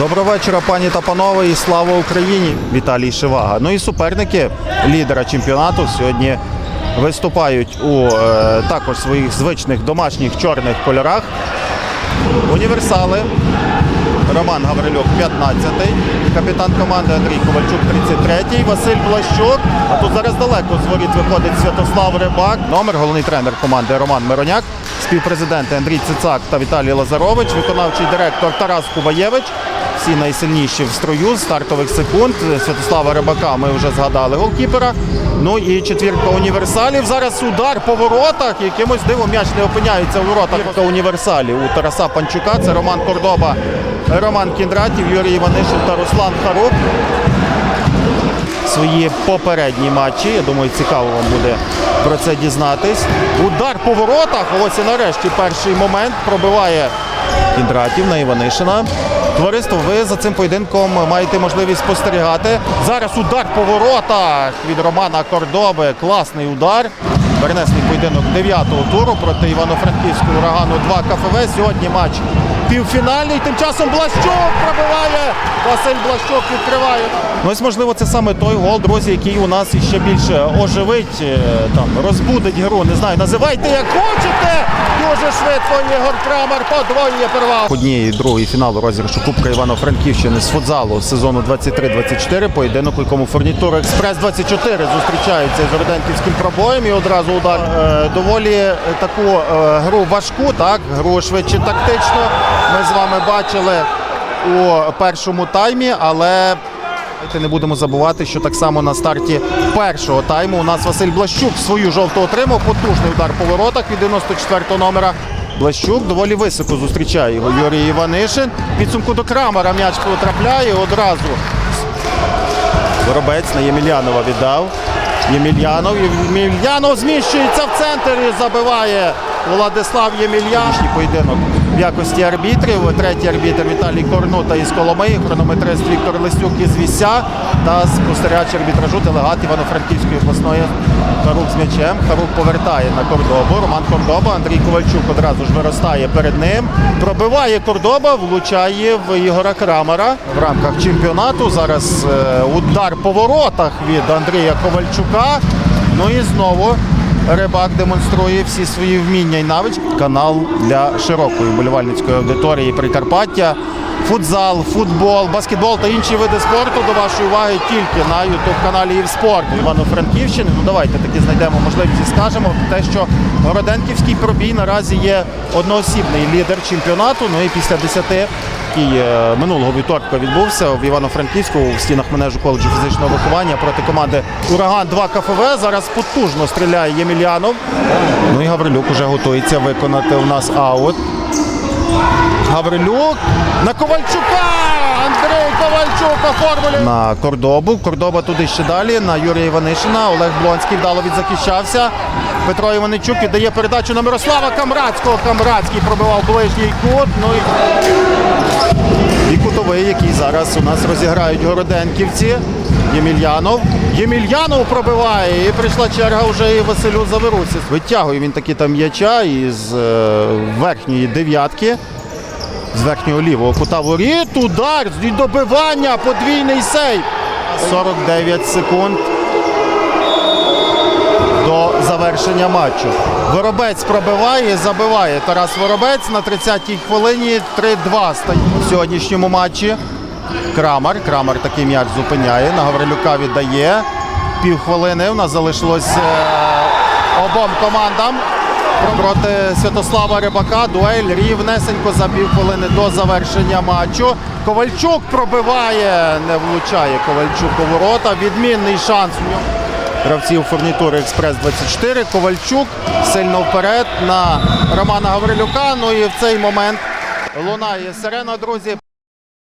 Доброго вечора, пані та панове, і слава Україні! Віталій Шивага. Ну і суперники лідера чемпіонату сьогодні виступають у е, також своїх звичних домашніх чорних кольорах. Універсали. Роман Гаврилюк 15-й, капітан команди Андрій Ковальчук 33-й, Василь Блащук. А тут зараз далеко з воріт виходить Святослав Рибак. Номер головний тренер команди Роман Мироняк, співпрезиденти Андрій Цицак та Віталій Лазарович, виконавчий директор Тарас Кубаєвич. Всі найсильніші в строю з стартових секунд. Святослава Рибака ми вже згадали голкіпера. Ну і четвірка універсалів. Зараз удар по воротах. Якимось дивом м'яч не опиняється у воротах універсалів. У Тараса Панчука це Роман Кордоба, Роман Кіндратів, Юрій Іванишин та Руслан Харук. Свої попередні матчі. Я думаю, цікаво вам буде про це дізнатись. Удар по воротах. Ось і нарешті перший момент пробиває Кіндратів на Іванишина. Товариство, ви за цим поєдинком маєте можливість спостерігати. Зараз удар по воротах від Романа Кордоби. Класний удар. Перенесений поєдинок 9-го туру проти Івано-Франківського урагану 2 КФВ. Сьогодні матч півфінальний. Тим часом Блащук пробиває. Василь Блащук відкриває. Ну ось можливо це саме той гол, друзі, який у нас іще більше оживить, е, там розбудить гру. Не знаю, називайте як хочете. Дуже швидко Єгор Крамер подвоює перевагу. Однієї другої фіналу розіграшу Кубка Івано-Франківщини з футзалу сезону 23-24. Поєдинок, у якому фурнітура Експрес 24 зустрічається з Орденківським пробоєм. І одразу удар е, доволі е, таку е, гру важку, так гру швидше тактично. Ми з вами бачили у першому таймі, але не будемо забувати, що так само на старті першого тайму у нас Василь Блащук свою жовту отримав. Потужний удар по воротах від 94-го номера. Блащук доволі високо зустрічає його Юрій Іванишин. Підсумку до Крамера м'яч потрапляє одразу. Воробець на Ємельянова віддав. Ємельянов. Ємельянов зміщується в центр і забиває Владислав Ємельянов. Поєдинок в якості арбітрів. Третій арбітр Віталій Корнута із Коломиї, хронометрист Віктор Лисюк із Віся та спостерігач арбітражу делегат Івано-Франківської обласної Харук з м'ячем. Харук повертає на Кордобу. Роман Кордоба. Андрій Ковальчук одразу ж виростає перед ним. Пробиває Кордоба, влучає в Ігора Крамера в рамках чемпіонату. Зараз е, удар по воротах від Андрія Ковальчука. Ну і знову Рибак демонструє всі свої вміння і навички. Канал для широкої вболівальницької аудиторії Прикарпаття. Футзал, футбол, баскетбол та інші види спорту до вашої уваги тільки на ютуб-каналі Євспорт Івано-Франківщини. Ну давайте таки знайдемо можливість і скажемо те, що Городенківський пробій наразі є одноосібний лідер чемпіонату. Ну і після 10 який е, минулого вівторка відбувся в Івано-Франківську в стінах менеджу коледжу фізичного виховання проти команди Ураган 2 КФВ. Зараз потужно стріляє Ємельянов. Ну і Гаврилюк уже готується виконати у нас аут. Гаврилюк на Ковальчука! Андрій Ковальчук оформлює на Кордобу. Кордоба туди ще далі. На Юрія Іванишина. Олег Блонський вдало відзахищався. Петро Іваничук віддає передачу на Мирослава Камрадського. Камрадський пробивав ближній кут. Ну і, і кутовий, який зараз у нас розіграють городенківці. Ємельянов. Ємельянов пробиває. І прийшла черга вже і Василю Заверуці. Витягує він таки там м'яча із е, верхньої дев'ятки з верхнього лівого кута воріт. Удар і добивання, подвійний сейв. 49 секунд до завершення матчу. Воробець пробиває, забиває Тарас Воробець на 30-й хвилині 3-2 стає в сьогоднішньому матчі. Крамар. Крамар такий м'яч зупиняє. На Гаврилюка віддає. Півхвилини. У нас залишилось е, обом командам проти Святослава Рибака. Дуель рівнесенько за півхвилини до завершення матчу. Ковальчук пробиває, не влучає Ковальчук у ворота. Відмінний шанс у нього. Гравців фурнітури Експрес 24. Ковальчук сильно вперед на Романа Гаврилюка. Ну і в цей момент лунає сирена, друзі.